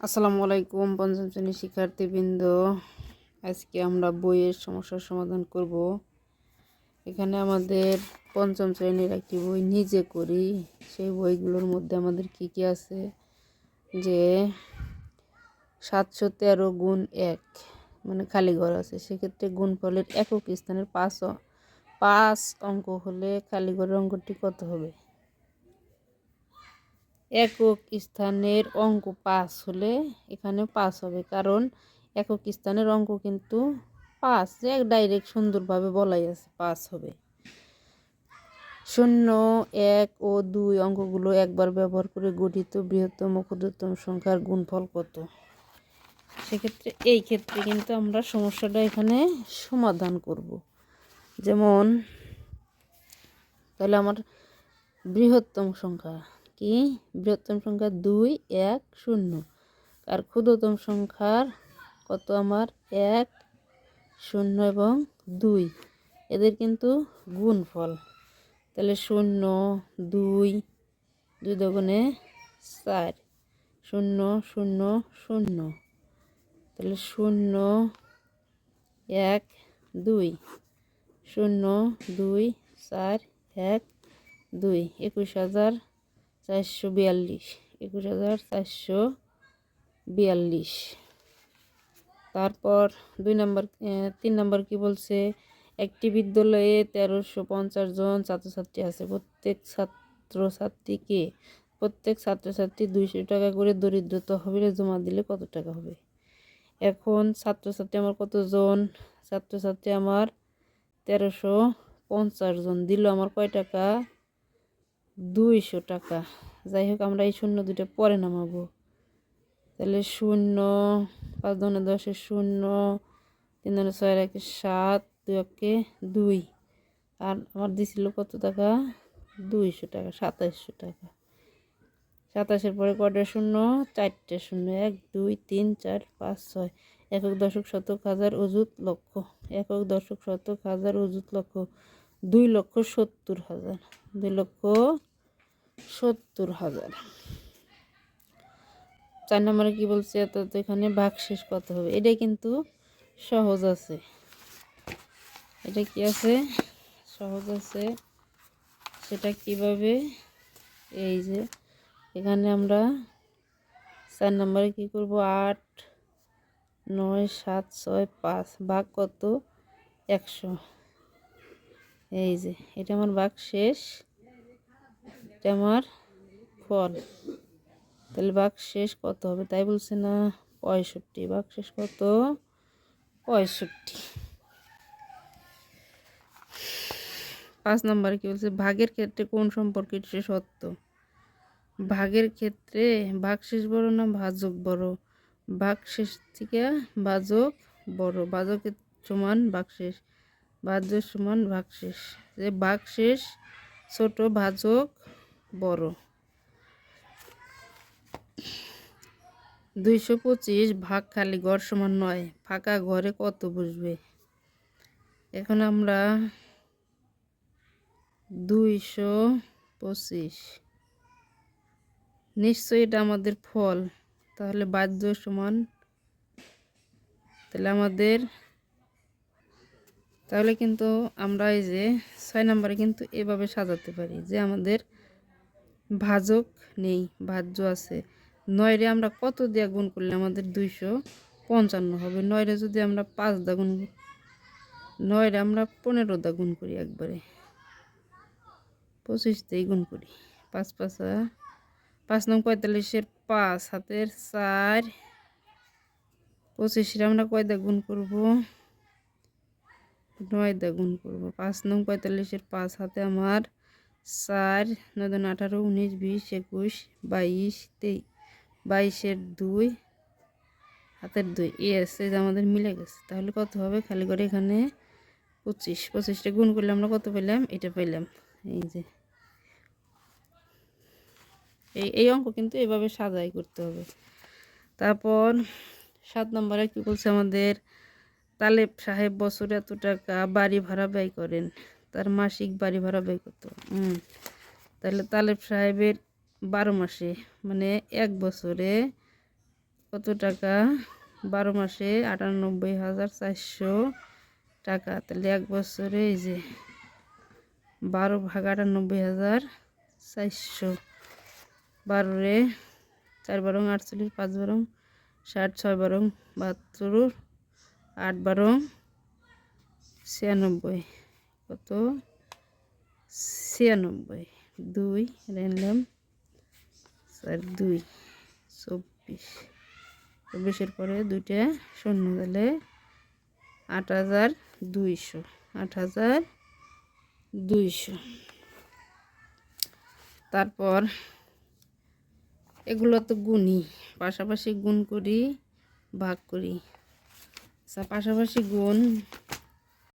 আসসালামু আলাইকুম, পঞ্চম শ্রেণির শিক্ষার্থীবৃন্দ। আজকে আমরা বইয়ের সমস্যার সমাধান করব। এখানে আমাদের পঞ্চম শ্রেণির একটি বই নিজে করি। সেই বইগুলোর মধ্যে আমাদের কি কি আছে? যে সাতশো তেরো গুণ এক মানে খালি ঘর আছে। সেক্ষেত্রে গুণফলের একক স্থানের পাঁচ পাঁচ অঙ্ক হলে খালি ঘরের অঙ্কটি কত হবে? একক স্থানের অঙ্ক পাঁচ হলে এখানে পাঁচ হবে। কারণ একক স্থানের অঙ্ক কিন্তু পাঁচ যে ডাইরেক্ট সুন্দরভাবে বলাই আছে পাঁচ হবে। শূন্য, এক ও দুই অঙ্কগুলো একবার ব্যবহার করে গঠিত বৃহত্তম ক্ষুদ্রতম সংখ্যার গুণফল কত? সেক্ষেত্রে এই ক্ষেত্রে কিন্তু আমরা সমস্যাটা এখানে সমাধান করব। যেমন, তাহলে আমার বৃহত্তম সংখ্যা কি? বৃহত্তম সংখ্যা দুই, এক, শূন্য। আর ক্ষুদ্রতম সংখ্যার কত আমার? এক, শূন্য এবং দুই। এদের কিন্তু গুণফল। তাহলে শূন্য, দুই দুই দগুণে চার। শূন্য শূন্য শূন্য। তাহলে শূন্য, এক, দুই। শূন্য, দুই, চার, এক, দুই। একুশ হাজার চারশো বিয়াল্লিশ, একুশ হাজার চারশো বিয়াল্লিশ। তারপর দুই নম্বর তিন নম্বর কি বলছে? একটি বিদ্যালয়ে তেরোশো পঞ্চাশ জন ছাত্রছাত্রী আছে। প্রত্যেক ছাত্রছাত্রীকে প্রত্যেক ছাত্রছাত্রী দুইশো টাকা করে দরিদ্র তহবিলে জমা দিলে কত টাকা হবে? এখন ছাত্রছাত্রী আমার কতজন? ছাত্রছাত্রী আমার তেরোশো পঞ্চাশ জন। দিল আমার কয় টাকা? দুইশো টাকা। যাই হোক আমরা এই শূন্য দুইটা পরে নামাবো। তাহলে শূন্য, পাঁচ দনে দশে শূন্য, তিন দনে ছয়, একে সাত, দুই একে দুই। আর আমার দিছিল কত টাকা? দুইশো টাকা, সাতাইশশো টাকা। সাতাশের পরে কটা শূন্য, চারটে শূন্য, এক, দুই, তিন, চার, পাঁচ, ছয়। একক দশক শতক হাজার অযুত লক্ষ। একক দশক শতক হাজার অযুত লক্ষ। দুই লক্ষ সত্তর হাজার। দুই লক্ষ সত্তর হাজার। চার নম্বরে কি বলছে? তো এখানে ভাগশেষ কত হবে। এটা কিন্তু সহজ আছে। এটা কি আছে? সহজ আছে। সেটা কীভাবে? এই যে, এখানে আমরা চার নম্বরে কি করব? আট, নয়, সাত, ছয়, পাঁচ। ভাগ কত? একশো। এই যে, এটা আমার ভাগ শেষ। এটা আমার ফল তাহলে বাঘ শেষ কত হবে? তাই বলছে না, পঁয়ষট্টি। বাঘ শেষ কত? পঁয়ষট্টি। পাঁচ নম্বরে কি বলছে? ভাগের ক্ষেত্রে কোন সম্পর্কটি সত্য? ভাগের ক্ষেত্রে ভাগ শেষ বড় না ভাজক বড়? ভাগ শেষ থেকে ভাজক বড়। ভাজকের সমান ভাগ শেষ। ভাজক সমান ভাগ শেষ। যে ভাগ শেষ, ছোট ভাজক বড়। দুইশো পঁচিশ ভাগ খালি ঘর সমান নয়, ফাঁকা ঘরে কত বসবে? এখন আমরা দুইশো পঁচিশ। নিশ্চয়ই এটা আমাদের ফল, তাহলে বাহ্য সমান। তাহলে আমাদের, তাহলে কিন্তু আমরা এই যে ছয় নম্বরে কিন্তু এভাবে সাজাতে পারি যে আমাদের ভাজক নেই, ভাজ্য আছে। নয়রে আমরা কত দিয়ে গুণ করলে আমাদের দুইশো পঞ্চান্ন হবে? নয়রে যদি আমরা পাঁচ দা গুণ নয়রে আমরা পনেরো দা গুণ করি একবারে। পঁচিশ দিয়ে গুণ করি। পাঁচ পাঁচা পাঁচ নং পঁয়তাল্লিশের পাঁচ, হাতের চার। পঁচিশে আমরা কয় দা গুণ করব? নয় দা গুণ করব। পাঁচ নং পঁয়তাল্লিশের পাঁচ, হাতে আমার চার দুগুণ আঠারো, উনিশ, বিশ, একুশ, বাইশ তেইশ বাইশের দুই, হাতের দুই। এ আছে আমাদের মিলে গেছে। তাহলে কত হবে? খালি করে এখানে পঁচিশ। পঁচিশটা গুণ করলে আমরা কত পেলাম? এটা পেলাম। এই যে। এই এই অঙ্ক কিন্তু এভাবে সাজাই করতে হবে। তারপর সাত নম্বরে কী বলছে আমাদের? তালেব সাহেব বছরে এত টাকা বাড়ি ভাড়া ব্যয় করেন। তার মাসিক বাড়ি ভাড়া ব্যয় হুম। তাহলে তালেব সাহেবের বারো মাসে মানে এক বছরে কত টাকা? বারো মাসে আটানব্বই হাজার চারশো টাকা। তাহলে এক বছরে এই যে বারো ভাগ আটানব্বই হাজার চারশো। বারোরে চার বারং আটচল্লিশ, পাঁচ বারং ষাট, ছয় বারং বাহাত্তর, আট বারং ছিয়ানব্বই। কত? ছিয়ানব্বই। দুই রেনলাম চার দুই, চব্বিশ। চব্বিশের পরে দুইটা শূন্য গেলে আট হাজার দুইশো। আট হাজার দুইশো। তারপর এগুলো তো গুণি পাশাপাশি গুণ করি, ভাগ করি। আচ্ছা পাশাপাশি গুণ